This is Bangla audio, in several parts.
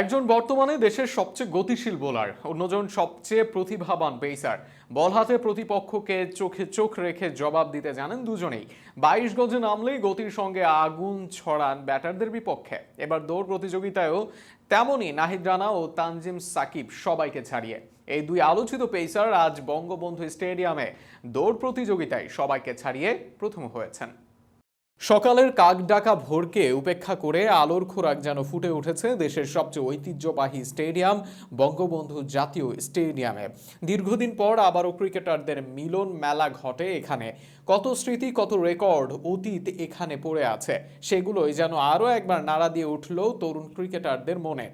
একজন বর্তমানে দেশের সবচেয়ে গতিশীল বোলার অন্যজন সবচেয়ে প্রতিভাবান পেসার বল হাতে প্রতিপক্ষকে চোখে চোখ রেখে জবাব দিতে জানেন দুজনেই। বাইশ গজে নামলেই গতির সঙ্গে আগুন ছড়ান ব্যাটারদের বিপক্ষে। এবার দৌড় প্রতিযোগিতায়ও তেমনই নাহিদ রানা ও তানজিম সাকিব সবাইকে ছাড়িয়ে। এই দুই আলোচিত পেসার আজ বঙ্গবন্ধু স্টেডিয়ামে দৌড় প্রতিযোগিতায় সবাইকে ছাড়িয়ে প্রথম হয়েছেন। সকালের কাক ডাকা ভোরকে উপেক্ষা করে আলোর খোরাক যেন ফুটে উঠেছে দেশের সবচেয়ে ঐতিহ্যবাহী স্টেডিয়াম, বঙ্গবন্ধু জাতীয় স্টেডিয়ামে। দীর্ঘদিন পর আবারও ক্রিকেটারদের মিলন মেলা ঘটে এখানে। কত স্মৃতি, কত রেকর্ড অতীত এখানে পড়ে আছে, সেগুলোই যেন আরও একবার নাড়া দিয়ে উঠল তরুণ ক্রিকেটারদের মনে।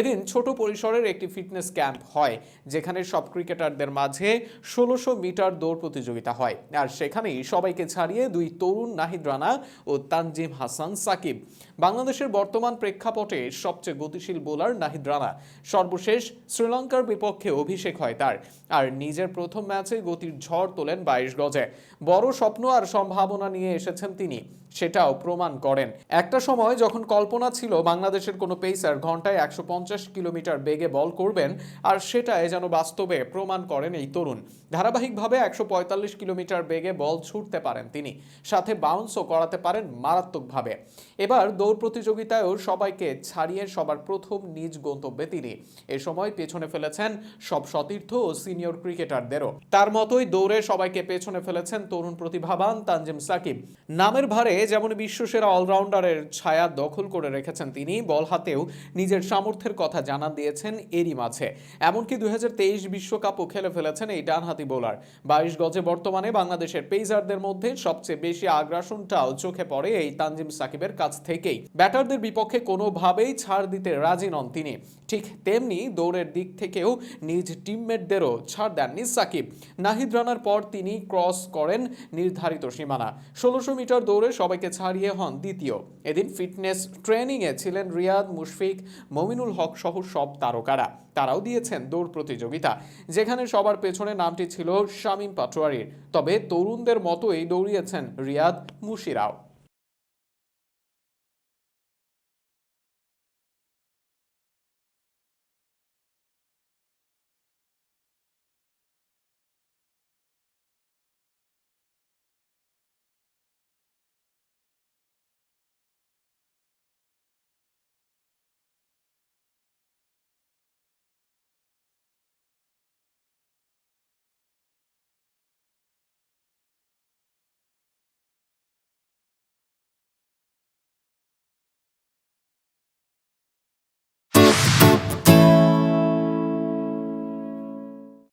এদিন ছোট পরিসরের একটি ফিটনেস ক্যাম্প হয়, যেখানে সব ক্রিকেটারদের মাঝে ষোলোশো মিটার দৌড় প্রতিযোগিতা হয়। আর সেখানেই সবাইকে ছাড়িয়ে দুই তরুণ নাহিদ রানা ও তানজিম হাসান সাকিব। বাংলাদেশের বর্তমান প্রেক্ষাপটে সবচেয়ে গতিশীল বোলার নাহিদ রানা। সর্বশেষ শ্রীলঙ্কার বিপক্ষে অভিষেক হয় তার, আর নিজের প্রথম ম্যাচে গতির ঝড় তোলেন বাইশ গজে। বড় স্বপ্ন আর সম্ভাবনা নিয়ে এসেছেন তিনি, সেটাও প্রমাণ করেন। একটা সময় যখন কল্পনা ছিল বাংলাদেশের কোনো পেসার ঘন্টায় একশো পঞ্চাশ কিলোমিটার বেগে বল করবেন, আর সেটাই যেন বাস্তবে প্রমাণ করেন এই তরুণ। ধারাবাহিকভাবে একশো পঁয়তাল্লিশ কিলোমিটার বেগে বল ছুটতে পারেন তিনি, সাথে বাউন্সও করাতে পারেন মারাত্মকভাবে। এবার দৌড় প্রতিযোগিতায়ও সবাইকে ছাড়িয়ে সবার প্রথম নিজ গন্তব্যে তিনি। এ সময় পেছনে ফেলেছেন সব সতীর্থ ও সিনিয়র ক্রিকেটারদেরও। তার মতোই দৌড়ে সবাইকে পেছনে ফেলেছেন তরুণ প্রতিভাবান তানজিম সাকিব। নামের ভারে যেমন বিশ্বসেরা অলরাউন্ডারের ছায়া দখল করে রেখেছেন তিনি, বল হাতেও নিজের সামর্থ্যের কথা জানান দিয়েছেন এরই মাঝে। এমনকি দুই বিশ্বকাপও খেলে ফেলেছেন এই ডানহাতি বোলার। বাইশ গজে বর্তমানে বাংলাদেশের পেসারদের মধ্যে সবচেয়ে বেশি আগ্রাসনটাও চোখে পড়ে এই তানজিম সাকিবের কাছ থেকেই। ব্যাটারদের বিপক্ষে কোনোভাবেই ছাড় দিতে রাজি নন তিনি। ঠিক তেমনি দৌড়ের দিক থেকেও নিজ টিমমেটদেরও ছাড় দেননি সাকিব। নাহিদ রানার পর তিনি ক্রস করেন নির্ধারিত সীমানা। ষোলোশো মিটার দৌড়ে সবাইকে ছাড়িয়ে হন দ্বিতীয়। এদিন ফিটনেস ট্রেনিংয়ে ছিলেন রিয়াদ, মুশফিক, মমিনুল হক সহ সব তারকারা। তারাও দিয়েছেন দৌড় প্রতিযোগিতা, যেখানে সবার পেছনে নামটি ছিল শামীম পাটোয়ারির। তবে তরুণদের মতোই দৌড়িয়েছেন রিয়াদ, মুশিরাও।